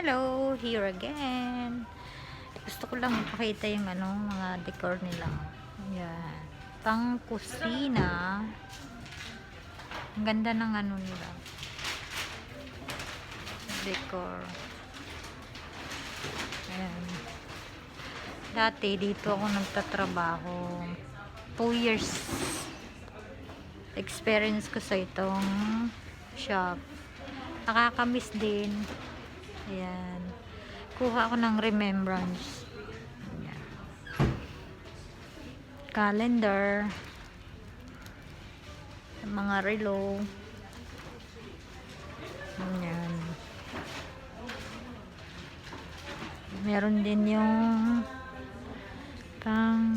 Hello, here again. Gusto ko lang makita yung ano, mga decor nila. Ayan. Pang kusina. Ang ganda ng ano nila. Decor. Ayan. Dati dito ako nagtatrabaho. Two years experience ko sa itong shop. Nakakamiss din. Ayan. Kuha ako ng remembrance. Ayan. Calendar. Mga relo. Ayan. Meron din yung pang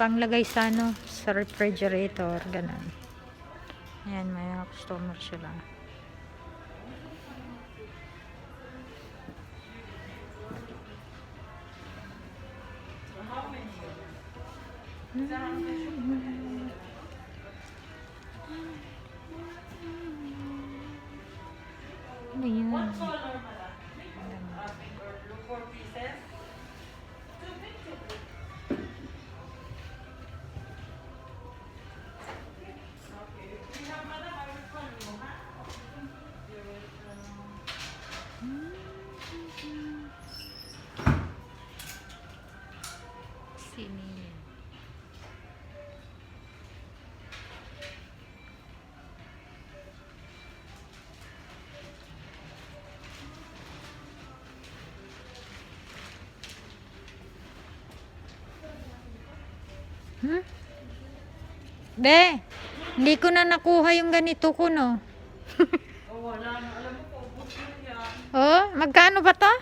panglagay sa ano sa refrigerator ganun ayan may mga customer sila Hmm? Be, hindi ko na nakuha yung ganito ko, no? oh, magkano ba to?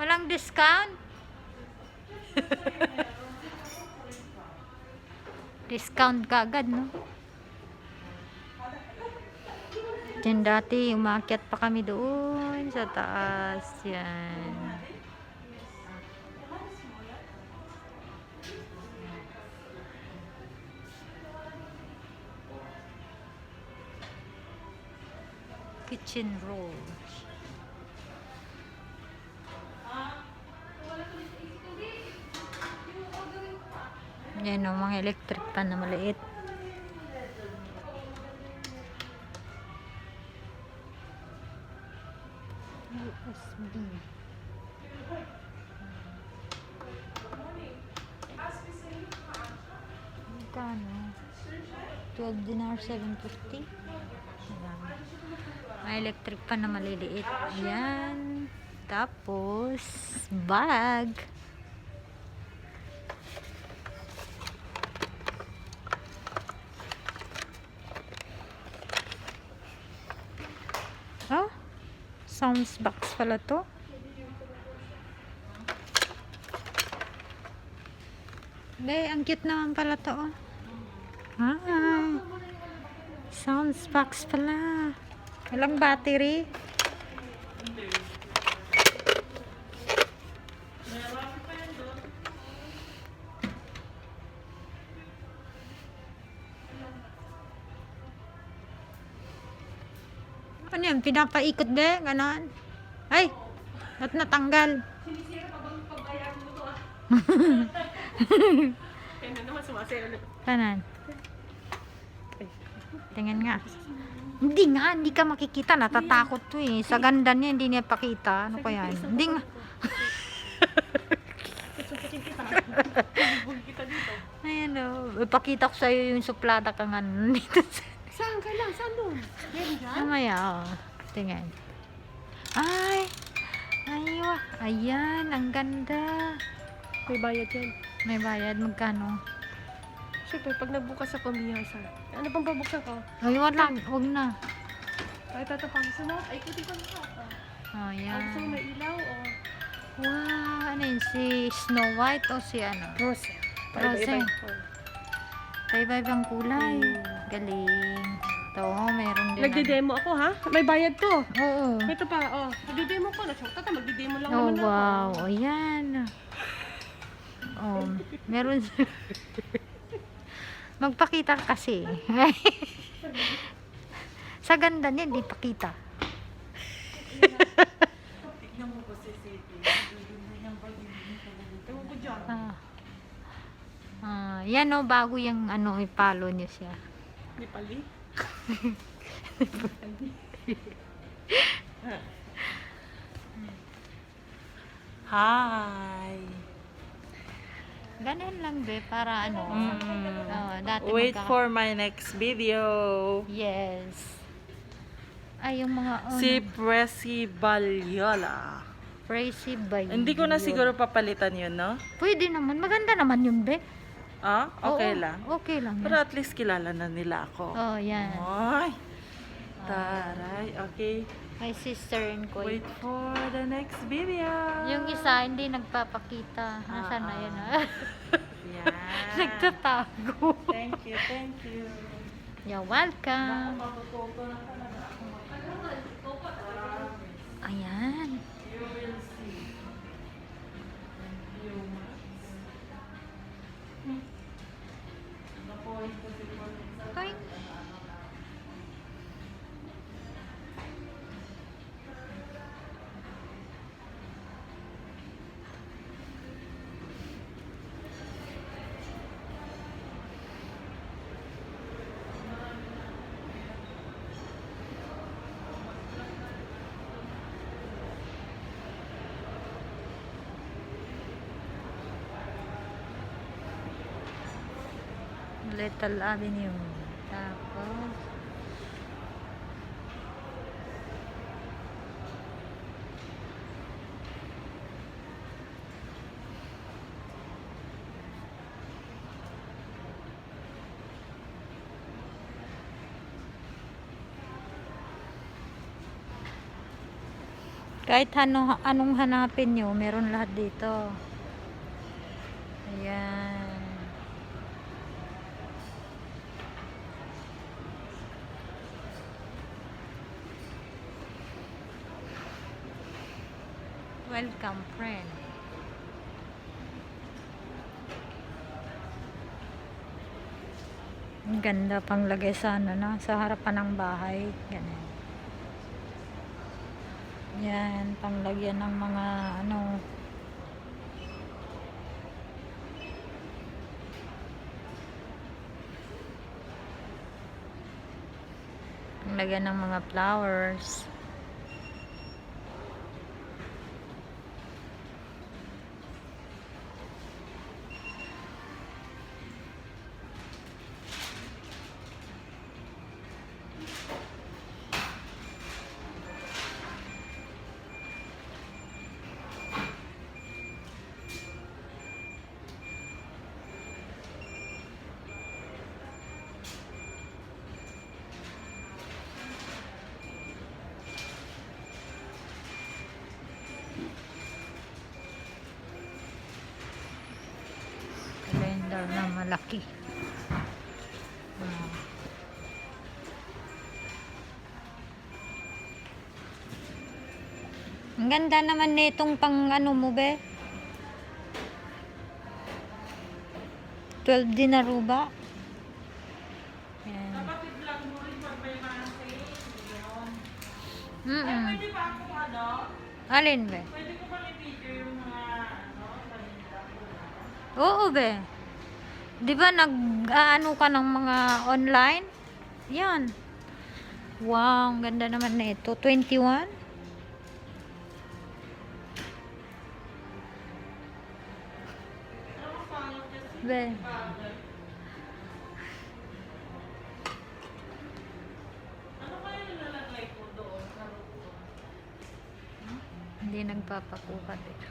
Walang discount? discount kagad, no? Diyan dati, umakyat pa kami doon sa taas. Yan. Kitchen rolls. Yan o, mga electric pan na maliit. USB. Magkano? 12 dinar, 750. Ayan. May electric pan na maliliit. Ayan. Tapos, bag. Sounds box pala to. Be, ang cute naman pala to. Oh. Hi. Sounds box pala. Walang battery. Ano yan? Pinapaikot be? Ganon? Ay! Ba't natanggal? Kaya na naman sumasayo. Kanan. Tingnan nga. Hindi nga, hindi ka makikita. Natatakot to eh. Sa ganda niya, hindi niya pakita. Ano kaya? Hindi nga. Dito. Ayan o. Ipakita ko sa'yo yung suplada ka nga nandito sa... Lang? Saan doon? Meron dyan? Mamaya, oh. Tingnan. Ay! Aywa. Ayan, ang ganda. May bayad yan. May bayad. Magkano? Siyempre, pag nagbukas ako, miyasa. Ano bang babuksan ko? Ay, wala. Huwag na. Kahit ito pang gusto mo? Ay, kuti ko na ka. Oh, Ang gusto mo yan. may ilaw o? Wow, ano yun? Si Snow White o si ano? Rose. Rose. Oh. Iba-ibang kulay. Mm. Galing. Ito, meron din. Nagde-demo ako ha? May bayad to. Oo. Ito pa, oh. Nagde-demo ko. Nasok ka, magde-demo lang Oh, naman ako. wow. Ayan. Oh, meron. Magpakita ka kasi. Sa ganda niya, di pakita. Tignan mo po si. Ewan ko dyan. Ah. Ah, yan o, bago yung ano, ipalo niyo siya. Di pali. Hi! Ganun lang be, para ano. Mm. oh, dati Wait magka- for my next video. Yes. Ay, yung mga oh, Si Presi Balyola. Crazy ba yun? Hindi ko na siguro papalitan yun, no? Pwede naman. Maganda naman yun, be. Ah, okay Oo, lang. Okay lang. Pero at least kilala na nila ako. Oh, yan. Ay! Taray. Okay. My sister and ko. Wait for the next video. Yung isa, hindi nagpapakita. Nasaan na yun, ah. ah? Yan. Nagtatago. Thank you, thank you. You're welcome. Matututo na ako Little Avenue. Tapos, kahit ano, anong hanapin nyo, meron lahat dito. Ayan. Welcome, friend. Ang ganda pang lagay sa ano na, sa harapan ng bahay. Ganun. Yan, panglagyan ng mga ano. Panglagyan ng mga flowers. Calendar na malaki. Ah. Ang ganda naman nitong pang ano mo be. 12 dinaruba. Yan. Kapatid lang mo rin pag may mga sale. Yun. Mm Pwede ba akong ano? Alin be? Pwede ko bang i-video yung mga ano? Oo be. Di ba nag ano ka ng mga online? Yan. Wow, ang ganda naman na ito. 21? Ano pangit kasi? Be. Hindi nagpapakuha dito.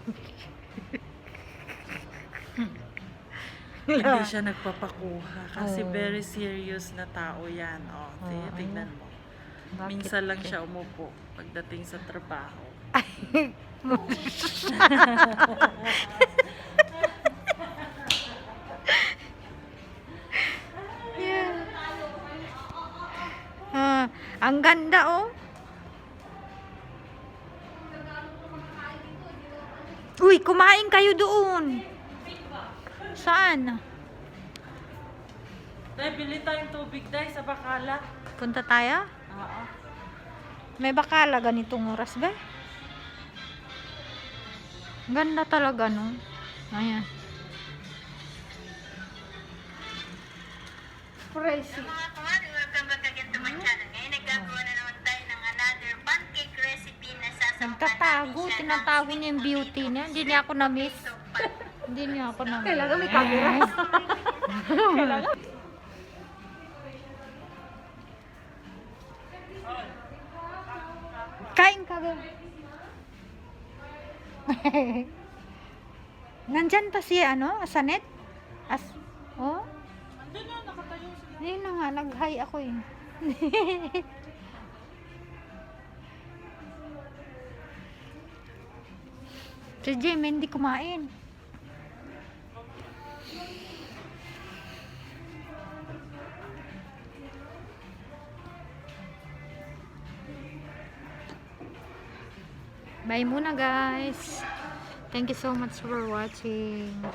Hindi siya nagpapakuha kasi Oo. very serious na tao yan. O, oh, Oo. tignan mo. Bakit? Minsan lang siya umupo pagdating sa trabaho. Yeah. Ah, ang ganda oh. Uy, kumain kayo doon. Saan? Tay, bili tayong tubig, Tay, sa Bakala. Punta tayo? Oo. May bakala ganitong oras ba? Ganda talaga no. Ayan. Pricey. Mga kumari, welcome back again to my channel. Ngayon naggagawa na naman tayo ng another pancake recipe na sasampan Nagtatago, natin siya tinatago niya yung beauty niya. Hindi niya ako na-miss. Hindi niya ako na-miss. Kailangan may camera. Kain ka ba? Nandyan pa si ano, Asanet? As, oh? Andun na, nakatayo sila. Ayun na nga, nag-hi ako eh. si Jim, hindi kumain. Bye muna guys. Thank you so much for watching.